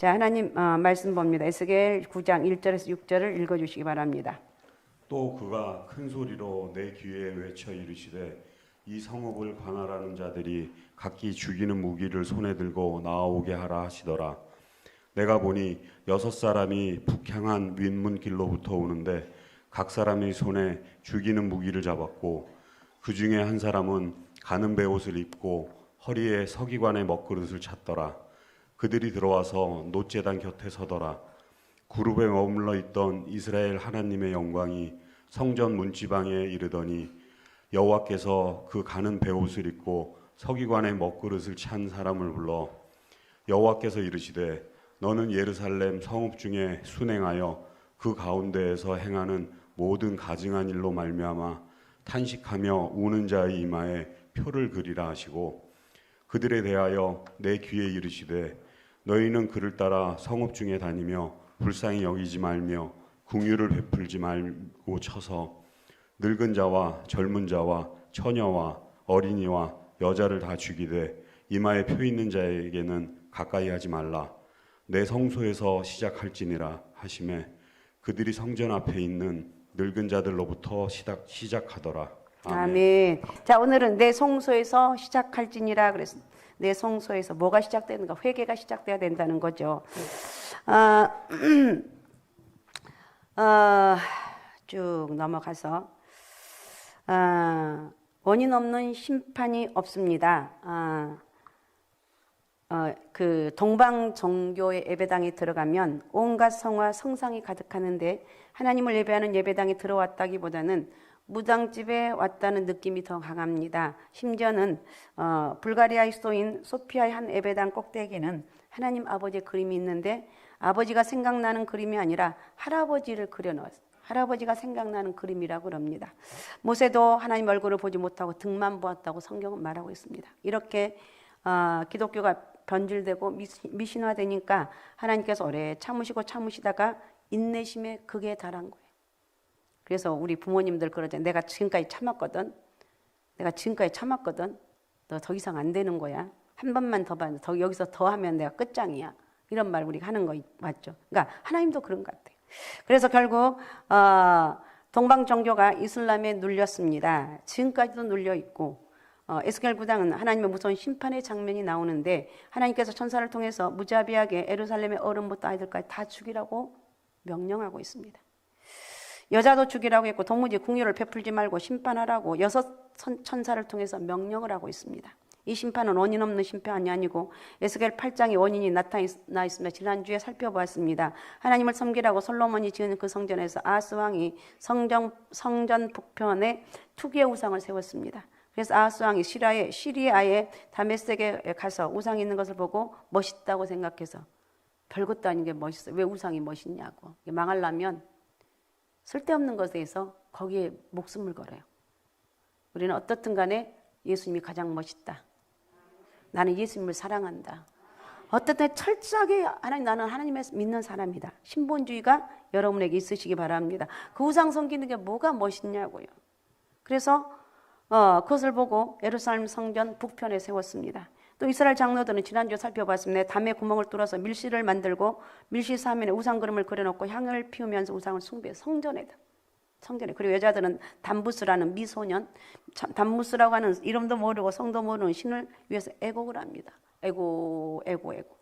자, 하나님 어, 말씀 봅니다. 에스겔 9장 1절에서 6절을 읽어 주시기 바랍니다. 또 그가 큰 소리로 내 귀에 외쳐 이르시되 이 성읍을 관할하는 자들이 각기 죽이는 무기를 손에 들고 나아오게 하라 하시더라. 내가 보니 여섯 사람이 북향한 윗문길로부터 오는데 각 사람이 손에 죽이는 무기를 잡았고 그 중에 한 사람은 가는 베옷을 입고 허리에 서기관의 먹그릇을 찼더라. 그들이 들어와서 노제단 곁에 서더라. 구룹에 머물러 있던 이스라엘 하나님의 영광이 성전 문지방에 이르더니 여호와께서 그 가는 베옷을 입고 서기관의 먹그릇을 찬 사람을 불러 여호와께서 이르시되 너는 예루살렘 성읍 중에 순행하여 그 가운데에서 행하는 모든 가증한 일로 말미암아 탄식하며 우는 자의 이마에 표를 그리라 하시고 그들에 대하여 내 귀에 이르시되 너희는 그를 따라 성읍 중에 다니며 불쌍히 여기지 말며 궁유를 베풀지 말고 쳐서 늙은 자와 젊은 자와 처녀와 어린이와 여자를 다 죽이되 이마에 표 있는 자에게는 가까이 하지 말라. 내 성소에서 시작할지니라 하심에 그들이 성전 앞에 있는 늙은 자들로부터 시작, 시작하더라. 아멘. 자, 오늘은 내 성소에서 시작할지니라 그래서 내 성소에서 뭐가 시작되는가? 회개가 시작돼야 된다는 거죠. 아, 아, 쭉 넘어가서 아, 원인 없는 심판이 없습니다. 아, 어, 그 동방 정교의 예배당에 들어가면 온갖 성화 성상이 가득하는데 하나님을 예배하는 예배당에 들어왔다기보다는 무당집에 왔다는 느낌이 더 강합니다. 심지어는 어, 불가리아의 수도인 소피아의 한 예배당 꼭대기에는 하나님 아버지의 그림이 있는데 아버지가 생각나는 그림이 아니라 할아버지를 그려놓았어요. 할아버지가 생각나는 그림이라고 그럽니다. 모세도 하나님 얼굴을 보지 못하고 등만 보았다고 성경은 말하고 있습니다. 이렇게 어, 기독교가 변질되고 미신화되니까 하나님께서 오래 참으시고 참으시다가 인내심에 극에 달한 거예요. 그래서 우리 부모님들 그러죠. 내가 지금까지 참았거든. 내가 지금까지 참았거든. 너 더 이상 안 되는 거야. 한 번만 더 봐. 더 여기서 더 하면 내가 끝장이야. 이런 말 우리가 하는 거 맞죠? 그러니까 하나님도 그런 것 같아요. 그래서 결국 어, 동방 종교가 이슬람에 눌렸습니다. 지금까지도 눌려 있고 어, 에스겔 구당은 하나님의 무서운 심판의 장면이 나오는데 하나님께서 천사를 통해서 무자비하게 에루살렘의 어른부터 아이들까지 다 죽이라고 명령하고 있습니다. 여자도 죽이라고 했고 도무지 궁유를 베풀지 말고 심판하라고 여섯 천- 천사를 통해서 명령을 하고 있습니다. 이 심판은 원인 없는 심판이 아니고 에스겔 8장의 원인이 나타나 있습니다. 지난주에 살펴보았습니다. 하나님을 섬기라고 솔로몬이 지은 그 성전에서 아스 왕이 성전 성전 북편에 투기의 우상을 세웠습니다. 그래서 아하스 왕이 시리아의 시리아의 다메섹에 가서 우상이 있는 것을 보고 멋있다고 생각해서 별것도 아닌 게 멋있어. 왜 우상이 멋있냐고. 망하려면 쓸데없는 것에서 거기에 목숨을 걸어요. 우리는 어떻든 간에 예수님이 가장 멋있다. 나는 예수님을 사랑한다. 어떻든 철저하게 하나님 나는 하나님을 믿는 사람이다. 신본주의가 여러분에게 있으시기 바랍니다. 그 우상 섬기는 게 뭐가 멋있냐고요. 그래서 어, 그것을 보고 예루살렘 성전 북편에 세웠습니다. 또 이스라엘 장로들은 지난주에 살펴봤습니다. 담에 구멍을 뚫어서 밀실을 만들고 밀실 사면에 우상 그림을 그려놓고 향을 피우면서 우상을 숭배 성전에다. 성전에 그리고 여자들은 담부스라는 미소년 참, 담부스라고 하는 이름도 모르고 성도 모르는 신을 위해서 애곡을 합니다. 애고 애고 애고.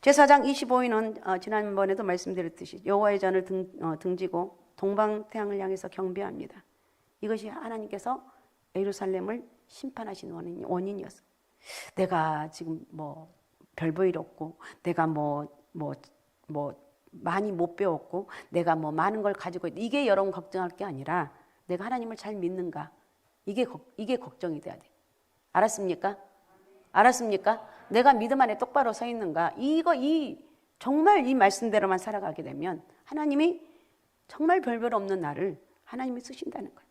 제사장 25인은 어, 지난번에도 말씀드렸듯이 여호와의 전을 등, 어, 등지고 동방 태양을 향해서 경배합니다. 이것이 하나님께서 예루살렘을 심판하신 원인, 원인이었어요. 내가 지금 뭐별볼일 없고 내가 뭐 뭐 뭐 많이 못 배웠고 내가 뭐 많은 걸 가지고 있- 이게 여러분 걱정할 게 아니라 내가 하나님을 잘 믿는가 이게 걱- 이게 걱정이 돼야 돼. 알았습니까? 알았습니까? 내가 믿음 안에 똑바로 서 있는가? 이거 이 정말 이 말씀대로만 살아가게 되면 하나님이 정말 별별 없는 나를 하나님이 쓰신다는 거예요.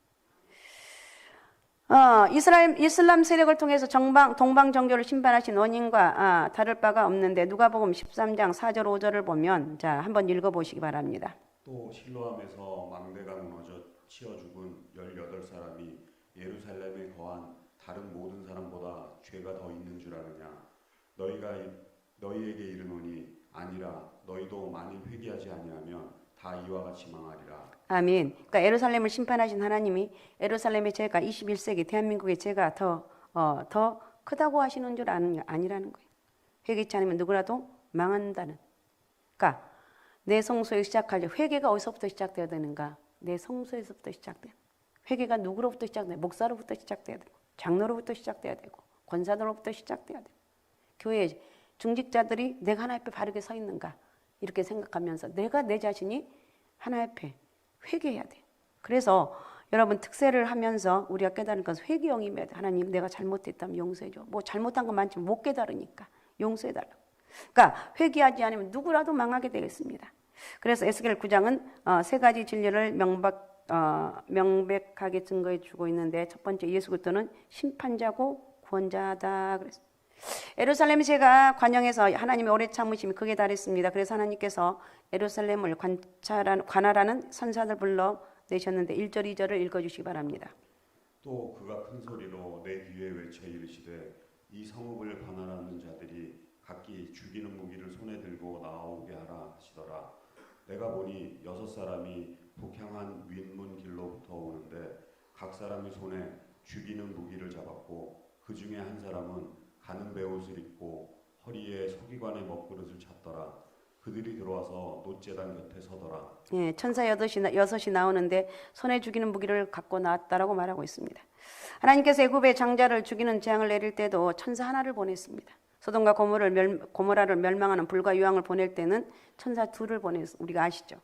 어, 이스라엘 이슬람 세력을 통해서 정방 동방 정교를 심판하신 원인과 아, 다를 바가 없는데 누가복음 13장 4절 5절을 보면 자 한번 읽어 보시기 바랍니다. 또 실로암에서 망대가 무너져 치어 죽은 18사람이 예루살렘에 거한 다른 모든 사람보다 죄가 더 있는 줄 아느냐 너희가 이- 너희에게 이르노니 아니 아니라 너희도 만일 회개하지 아니하면 다 이와 같이 망하리라. 아멘. 그러니까 예루살렘을 심판하신 하나님이 예루살렘의 죄가 21세기 대한민국의 죄가 더, 어, 더 크다고 하시는 줄 아는, 아니라는 거예요. 회개치 않으면 누구라도 망한다는. 그러니까 내 성소에 시작할 때 회개가 어디서부터 시작돼야 되는가? 내 성소에서부터 시작돼요. 회개가 누구로부터 시작돼? 목사로부터 시작돼야 되고, 장로로부터 시작돼야 되고, 권사들로부터 시작돼야 되고, 교회 중직자들이 내가 하나 앞에 바르게 서 있는가 이렇게 생각하면서 내가 내 자신이 하나 앞에 회개해야 돼. 그래서 여러분 특세를 하면서 우리가 깨달은 것은 회개형이면 하나님 내가 잘못했다면 용서해 줘. 뭐 잘못한 건 많지만 못 깨달으니까 용서해 달라고. 그러니까 회개하지 않으면 누구라도 망하게 되겠습니다. 그래서 에스겔 9장은 어, 세 가지 진리를 명박, 어, 명백하게 증거해 주고 있는데 첫 번째 예수 그리스도는 심판자고 구원자다 그랬습니다. 에루살렘 제가 관영에서 하나님의 오래 참으심이 극에 달했습니다. 그래서 하나님께서 에루살렘을 관찰한, 관할하는 선사들 불러 내셨는데 1절 2절을 읽어 주시기 바랍니다. 또 그가 큰 소리로 내 귀에 외쳐 이르시되 이 성읍을 관할하는 자들이 각기 죽이는 무기를 손에 들고 나오게 하라 하시더라. 내가 보니 여섯 사람이 북향한 윗문 길로부터 오는데 각 사람이 손에 죽이는 무기를 잡았고 그 중에 한 사람은 가는 베옷을 입고 허리에 서기관의 먹그릇을 찼더라. 그들이 들어와서 노제단 곁에 서더라. 예, 천사 여섯이, 여섯이 나오는데 손에 죽이는 무기를 갖고 나왔다라고 말하고 있습니다. 하나님께서 애굽의 장자를 죽이는 재앙을 내릴 때도 천사 하나를 보냈습니다. 소돔과 고모를 멸, 고모라를 멸망하는 불과 유황을 보낼 때는 천사 둘을 보냈 우리가 아시죠.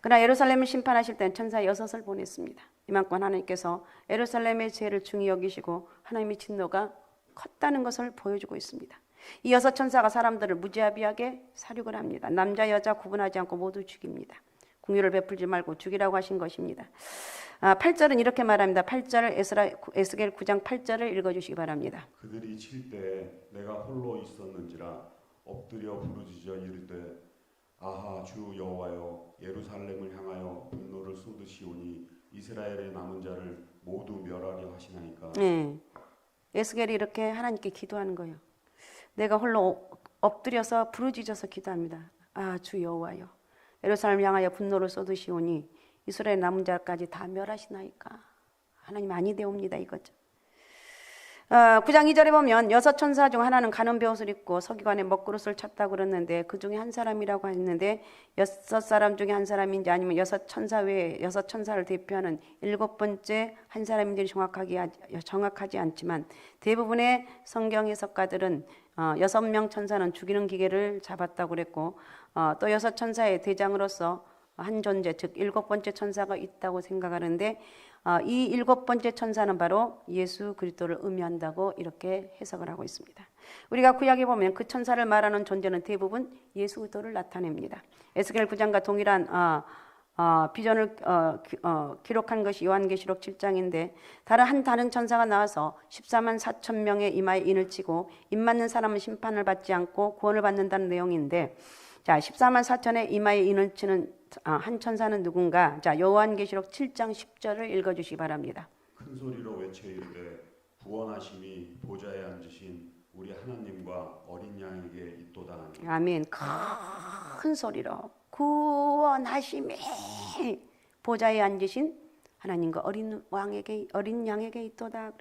그러나 예루살렘을 심판하실 때는 천사 여섯을 보냈습니다. 이만큼 하나님께서 예루살렘의 죄를 중히 여기시고 하나님의 진노가 컸다는 것을 보여주고 있습니다. 이 여섯 천사가 사람들을 무지하비하게 사륙을 합니다. 남자 여자 구분하지 않고 모두 죽입니다. 궁유를 베풀지 말고 죽이라고 하신 것입니다. 아, 8절은 이렇게 말합니다. 8절을 에스라, 에스겔 9장 8절을 읽어주시기 바랍니다. 그들이 칠 때 내가 홀로 있었는지라 엎드려 부르짖어 이르되 아하 주 여호와여 예루살렘을 향하여 분노를 쏟으시오니 이스라엘의 남은 자를 모두 멸하려 하시나이까 네. 에스겔이 이렇게 하나님께 기도하는 거예요. 내가 홀로 엎드려서 부르짖어서 기도합니다. 아, 주 여호와여. 예루살렘을 향하여 분노를 쏟으시오니 이스라엘 남은 자까지 다 멸하시나이까. 하나님 아니 되옵니다 이거죠. 어, 9장 2절에 보면 여섯 천사 중 하나는 가는 베옷을 입고 서기관의 먹그릇을 찼다고 그랬는데 그 중에 한 사람이라고 했는데 여섯 사람 중에 한 사람인지 아니면 여섯 천사 외에 여섯 천사를 대표하는 일곱 번째 한 사람인지 정확하게 하지- 정확하지 않지만 대부분의 성경 해석가들은 어, 여섯 명 천사는 죽이는 기계를 잡았다고 그랬고 어, 또 여섯 천사의 대장으로서 한 존재 즉 일곱 번째 천사가 있다고 생각하는데 어, 이 일곱 번째 천사는 바로 예수 그리스도를 의미한다고 이렇게 해석을 하고 있습니다. 우리가 구약에 보면 그 천사를 말하는 존재는 대부분 예수 그리스도를 나타냅니다. 에스겔 9장과 동일한 어, 어, 비전을 어, 기, 어, 기록한 것이 요한계시록 7장인데 다른 한 다른 천사가 나와서 14만 4천 명의 이마에 인을 치고 입 맞는 사람은 심판을 받지 않고 구원을 받는다는 내용인데 자 14만 4천의 이마에 인을 치는 아, 한 천사는 누군가? 자 요한계시록 7장 10절을 읽어 주시기 바랍니다. 큰 소리로 외쳐 이르되 구원하심이 보좌에 앉으신 우리 하나님과 어린 양에게 있도다 하니 아멘. 큰 소리로 구원하심이 보좌에 앉으신 하나님과 어린 왕에게 어린 양에게 있도다.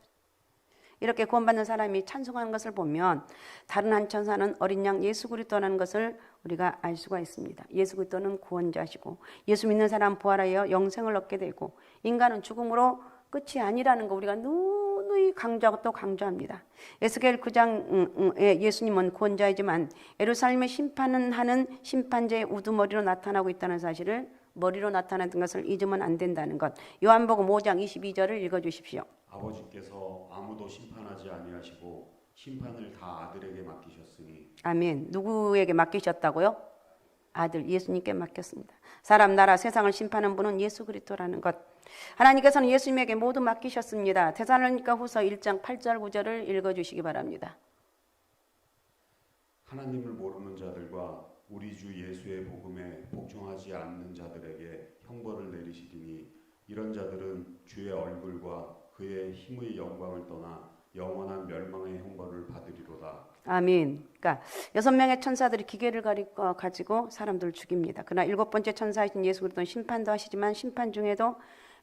이렇게 구원받는 사람이 찬송하는 것을 보면 다른 한 천사는 어린 양 예수 그리스도라는 것을 우리가 알 수가 있습니다. 예수 그리스도는 구원자시고 예수 믿는 사람 부활하여 영생을 얻게 되고 인간은 죽음으로 끝이 아니라는 거 우리가 누누이 강조하고 또 강조합니다. 에스겔 9장에 예수님은 구원자이지만 에루살렘의 심판은 하는 심판제의 우두머리로 나타나고 있다는 사실을 머리로 나타나는 것을 잊으면 안 된다는 것. 요한복음 5장 22절을 읽어 주십시오. 아버지께서 아무도 심판하지 아니하시고 심판을 다 아들에게 맡기셨으니 아멘. 누구에게 맡기셨다고요? 아들 예수님께 맡겼습니다. 사람 나라 세상을 심판하는 분은 예수 그리스도라는 것. 하나님께서는 예수님에게 모두 맡기셨습니다. 테살로니가 후서 1장 8절 9절을 읽어 주시기 바랍니다. 하나님을 모르는 자들과 우리 주 예수의 복음에 복종하지 않는 자들에게 형벌을 내리시리니 이런 자들은 주의 얼굴과 그의 힘의 영광을 떠나 영원한 받으리로다. 아민. 그러니까 여섯 명의 천사들이 기계를 가지고 사람들을 죽입니다. 그러나 일곱 번째 천사이신 예수 그리스도는 심판도 하시지만 심판 중에도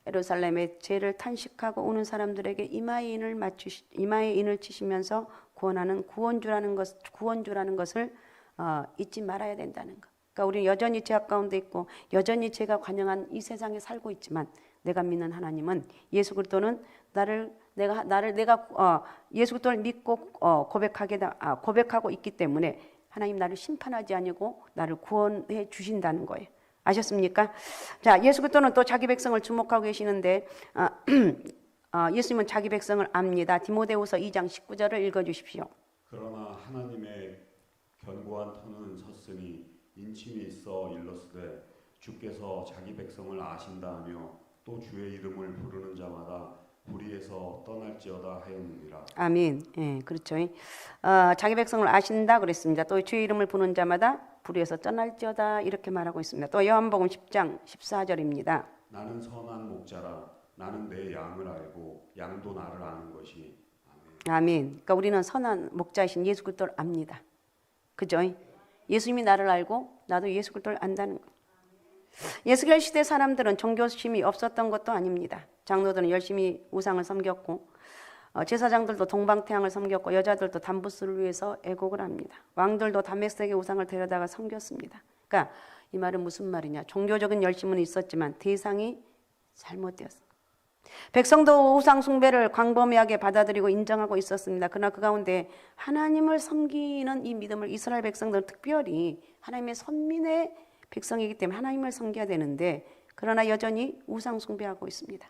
예루살렘의 죄를 탄식하고 오는 사람들에게 이마에 인을 맞추시 이마에 인을 치시면서 구원하는 구원주라는 것 구원주라는 것을 어, 잊지 말아야 된다는 것. 그러니까 우리 여전히 죄악 가운데 있고 여전히 죄가 관영한 이 세상에 살고 있지만 내가 믿는 하나님은 예수 그리스도는 나를 내가 나를 내가 어, 예수 그리스도를 믿고 어, 고백하게 다- 아, 고백하고 있기 때문에 하나님 나를 심판하지 아니고 나를 구원해 주신다는 거예요. 아셨습니까? 자, 예수 그리스도는 또 자기 백성을 주목하고 계시는데 아, 어, 예수님은 자기 백성을 압니다. 디모데후서 2장 19절을 읽어 주십시오. 그러나 하나님의 견고한 터는 섰으니 인침이 있어 일렀으되 주께서 자기 백성을 아신다 하며 또 주의 이름을 부르는 자마다 불의에서 떠날지어다 하였느니라. 아멘. 예, 그렇죠. 어, 자기 백성을 아신다 그랬습니다. 또 주의 이름을 부는 자마다 불의에서 떠날지어다 이렇게 말하고 있습니다. 또 요한복음 10장 14절입니다. 나는 선한 목자라 나는 내 양을 알고 양도 나를 아는 것이 아멘. 아멘. 그러니까 우리는 선한 목자이신 예수 그리스도를 압니다. 그죠? 예수님이 나를 알고 나도 예수 그리스도를 안다는 거. 예수결 시대 사람들은 종교심이 없었던 것도 아닙니다. 장로들은 열심히 우상을 섬겼고 어, 제사장들도 동방태양을 섬겼고 여자들도 담부스를 위해서 애곡을 합니다. 왕들도 다메섹의 우상을 데려다가 섬겼습니다. 그러니까 이 말은 무슨 말이냐? 종교적인 열심은 있었지만 대상이 잘못되었습니다. 백성도 우상 숭배를 광범위하게 받아들이고 인정하고 있었습니다. 그러나 그 가운데 하나님을 섬기는 이 믿음을 이스라엘 백성들은 특별히 하나님의 선민의 백성이기 때문에 하나님을 섬겨야 되는데 그러나 여전히 우상 숭배하고 있습니다.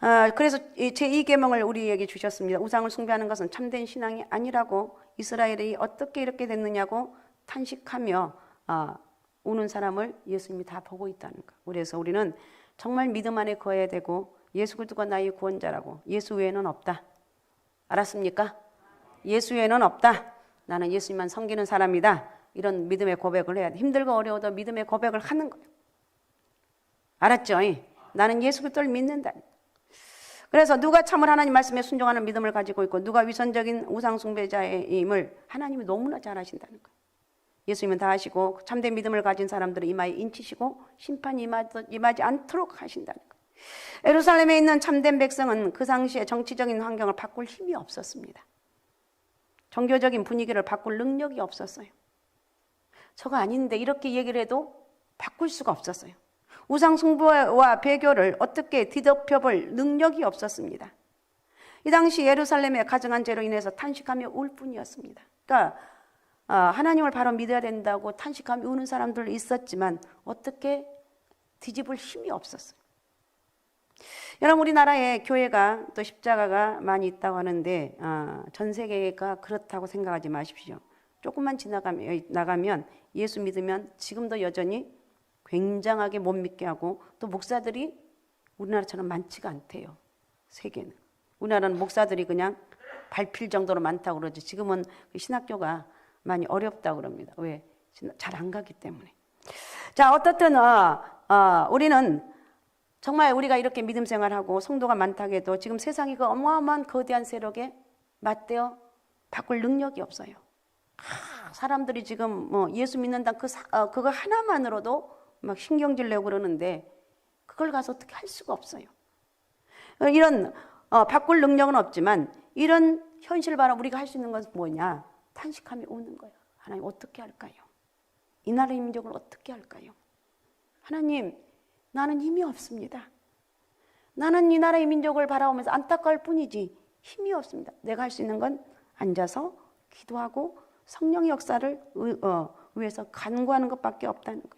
아, 그래서 제2 계명을 우리에게 주셨습니다. 우상을 숭배하는 것은 참된 신앙이 아니라고 이스라엘이 어떻게 이렇게 됐느냐고 탄식하며 아, 우는 사람을 예수님이 다 보고 있다는 거. 그래서 우리는 정말 믿음 안에 거해야 되고 예수 그리스도가 나의 구원자라고 예수 외에는 없다. 알았습니까? 예수 외에는 없다. 나는 예수님만 섬기는 사람이다. 이런 믿음의 고백을 해야 돼. 힘들고 어려워도 믿음의 고백을 하는 거예요. 알았죠? 나는 예수 그리스도를 믿는다. 그래서 누가 참을 하나님 말씀에 순종하는 믿음을 가지고 있고 누가 위선적인 우상 숭배자임을 하나님이 너무나 잘 아신다는 거예요. 예수님은 다 하시고 참된 믿음을 가진 사람들을 이마에 인치시고 심판이 임하지, 않도록 하신다는 거예요. 예루살렘에 있는 참된 백성은 그 당시에 정치적인 환경을 바꿀 힘이 없었습니다. 종교적인 분위기를 바꿀 능력이 없었어요. 저거 아닌데 이렇게 얘기를 해도 바꿀 수가 없었어요. 우상 숭배와 배교를 어떻게 뒤덮여볼 능력이 없었습니다. 이 당시 예루살렘의 가정한 죄로 인해서 탄식하며 울 뿐이었습니다. 그러니까 아, 하나님을 바로 믿어야 된다고 탄식하며 우는 사람들 있었지만 어떻게 뒤집을 힘이 없었어요. 여러분 우리나라에 교회가 또 십자가가 많이 있다고 하는데 아, 전 세계가 그렇다고 생각하지 마십시오. 조금만 지나가면 나가면 예수 믿으면 지금도 여전히 굉장하게 못 믿게 하고 또 목사들이 우리나라처럼 많지가 않대요. 세계는 우리나라는 목사들이 그냥 밟힐 정도로 많다고 그러지. 지금은 그 신학교가 많이 어렵다고 그럽니다. 왜? 잘 안 가기 때문에. 자, 어떻든 어, 어, 우리는 정말 우리가 이렇게 믿음 생활하고 성도가 많다고 해도 지금 세상이 그 어마어마한 거대한 세력에 맞대어 바꿀 능력이 없어요. 아, 사람들이 지금 뭐 예수 믿는다 그 사- 어, 그거 하나만으로도 막 신경질 내고 그러는데 그걸 가서 어떻게 할 수가 없어요. 어, 이런 어, 바꿀 능력은 없지만 이런 현실을 바라 우리가 할 수 있는 것은 뭐냐? 탄식하며 우는 거예요. 하나님 어떻게 할까요? 이 나라의 민족을 어떻게 할까요? 하나님, 나는 힘이 없습니다. 나는 이 나라의 민족을 바라보면서 안타까울 뿐이지 힘이 없습니다. 내가 할 수 있는 건 앉아서 기도하고 성령의 역사를 의- 어, 위해서 간구하는 것밖에 없다는 거예요.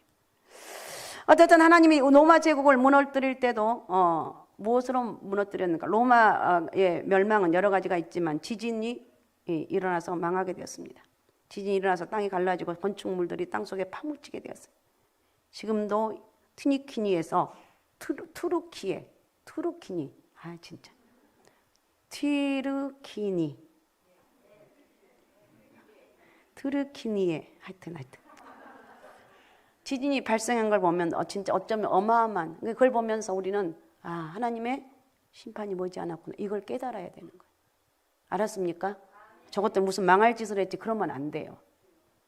어쨌든 하나님이 로마 제국을 무너뜨릴 때도 어, 무엇으로 무너뜨렸는가? 로마의 멸망은 여러 가지가 있지만 지진이 예, 일어나서 망하게 되었습니다. 지진이 일어나서 땅이 갈라지고 건축물들이 땅 속에 파묻히게 되었어요. 지금도 트니키니에서 투르 키에 투르키니 아 진짜 티르키니 트르키니에 하여튼 하여튼 지진이 발생한 걸 보면 어, 진짜 어쩌면 어마어마한 그걸 보면서 우리는 아 하나님의 심판이 머지 않았구나 이걸 깨달아야 되는 거예요. 알았습니까? 저것들 무슨 망할 짓을 했지 그러면 안 돼요.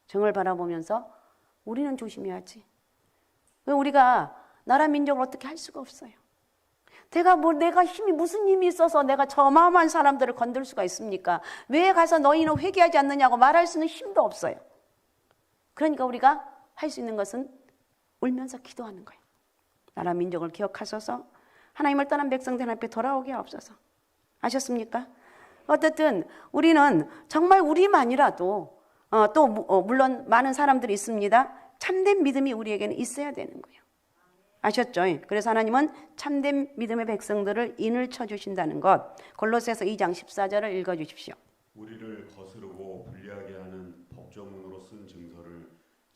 정을 바라보면서 우리는 조심해야지. 왜 우리가 나라 민족을 어떻게 할 수가 없어요. 내가 뭐 내가 힘이 무슨 힘이 있어서 내가 저 어마어마한 사람들을 건들 수가 있습니까? 왜 가서 너희는 회개하지 않느냐고 말할 수는 힘도 없어요. 그러니까 우리가 할 수 있는 것은 울면서 기도하는 거예요. 나라 민족을 기억하소서 하나님을 떠난 백성들 앞에 돌아오게 하옵소서. 아셨습니까? 어쨌든 우리는 정말 우리만이라도 어, 또 무- 어, 물론 많은 사람들이 있습니다. 참된 믿음이 우리에게는 있어야 되는 거예요. 아셨죠? 그래서 하나님은 참된 믿음의 백성들을 인을 쳐 주신다는 것. 골로새서 2장 14절을 읽어 주십시오. 우리를 거스르고 불리하게 하는 법조문으로 쓴 증서를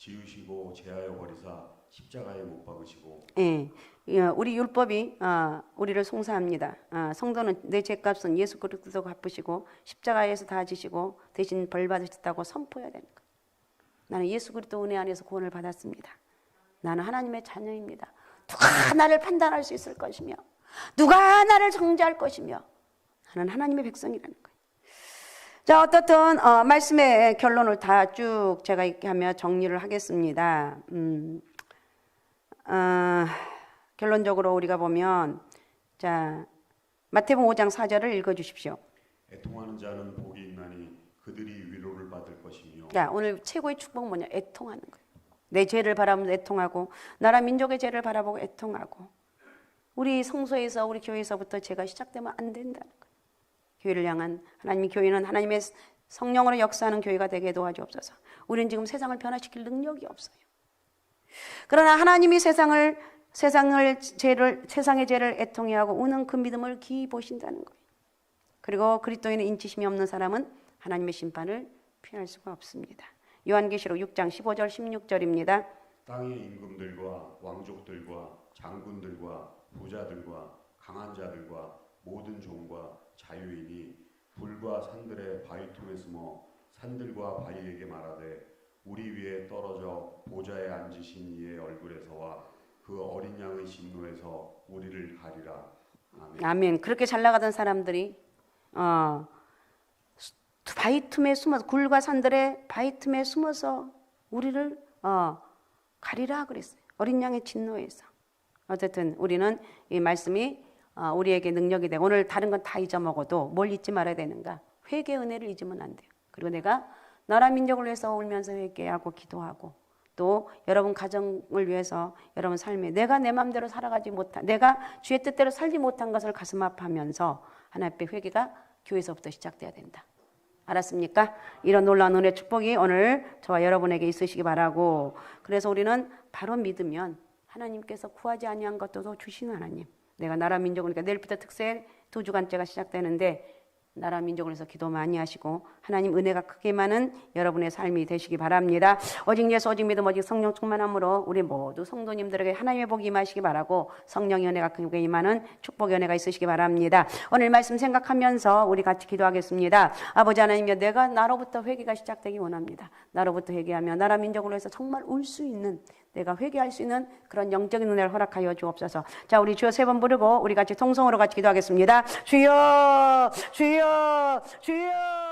지우시고 제하여 버리사 십자가에 못 박으시고 예, 예, 우리 율법이 아, 우리를 송사합니다. 아, 성도는 내 죄값은 예수 그리스도 갚으시고 십자가에서 다 지시고 대신 벌 받으셨다고 선포해야 되는 거예요. 나는 예수 그리스도 은혜 안에서 구원을 받았습니다. 나는 하나님의 자녀입니다. 누가 나를 판단할 수 있을 것이며 누가 나를 정죄할 것이며 나는 하나님의 백성이라는 거예요. 자, 어떻든 어, 말씀의 결론을 다 쭉 제가 이렇게 하며 정리를 하겠습니다. 음, 어, 결론적으로 우리가 보면 자 마태복음 5장 4절을 읽어 주십시오. 애통하는 자는 복이 있나니 그들이 위로를 받을 것이며 자, 오늘 최고의 축복은 뭐냐? 애통하는 거예요. 내 죄를 바라보면서 애통하고 나라 민족의 죄를 바라보고 애통하고 우리 성소에서 우리 교회에서부터 죄가 시작되면 안 거예요. 교회를 향한 하나님의 교회는 하나님의 성령으로 역사하는 교회가 되게 도와주옵소서. 우리는 지금 세상을 변화시킬 능력이 없어요. 그러나 하나님이 세상을 세상을 죄를 세상의 죄를 애통해 하고 우는 그 믿음을 기이 보신다는 거예요. 그리고 그리스도인의 인치심이 없는 사람은 하나님의 심판을 피할 수가 없습니다. 요한계시록 6장 15절 16절입니다. 땅의 임금들과 왕족들과 장군들과 부자들과 강한 자들과 모든 종과 자유인이 불과 산들의 바위 틈에 숨어 산들과 바위에게 말하되 우리 위에 떨어져 보좌에 앉으신 이의 얼굴에서와 그 어린 양의 진노에서 우리를 가리라. 아멘. 아멘. 그렇게 잘 나가던 사람들이 어, 수- 바위 틈에 숨어서 굴과 산들의 바위 틈에 숨어서 우리를 어, 가리라 그랬어요. 어린 양의 진노에서. 어쨌든 우리는 이 말씀이 어, 우리에게 능력이 되고 오늘 다른 건 다 잊어먹어도 뭘 잊지 말아야 되는가? 회개 은혜를 잊으면 안 돼요. 그리고 내가 나라 민족을 위해서 울면서 회개하고 기도하고 또 여러분 가정을 위해서 여러분 삶에 내가 내 마음대로 살아가지 못한 내가 주의 뜻대로 살지 못한 것을 가슴 아파하면서 하나님 앞에 회개가 교회에서부터 시작돼야 된다. 알았습니까? 이런 놀라운 은혜 축복이 오늘 저와 여러분에게 있으시기 바라고 그래서 우리는 바로 믿으면 하나님께서 구하지 아니한 것도 더 주시는 하나님. 내가 나라 민족을 그러니까 내일부터 특세 두 주간째가 시작되는데 나라 민족을 위해서 기도 많이 하시고 하나님 은혜가 크게 많은 여러분의 삶이 되시기 바랍니다. 오직 예수 오직 믿음 오직 성령 충만함으로 우리 모두 성도님들에게 하나님의 복이 임하시기 바라고 성령의 은혜가 크게 임하는 축복의 은혜가 있으시기 바랍니다. 오늘 말씀 생각하면서 우리 같이 기도하겠습니다. 아버지 하나님여 내가 나로부터 회개가 시작되기 원합니다. 나로부터 회개하며 나라 민족을 위해서 정말 울 수 있는 내가 회개할 수 있는 그런 영적인 은혜를 허락하여 주옵소서. 자, 우리 주여 세 번 부르고 우리 같이 통성으로 같이 기도하겠습니다. 주여, 주여, 주여.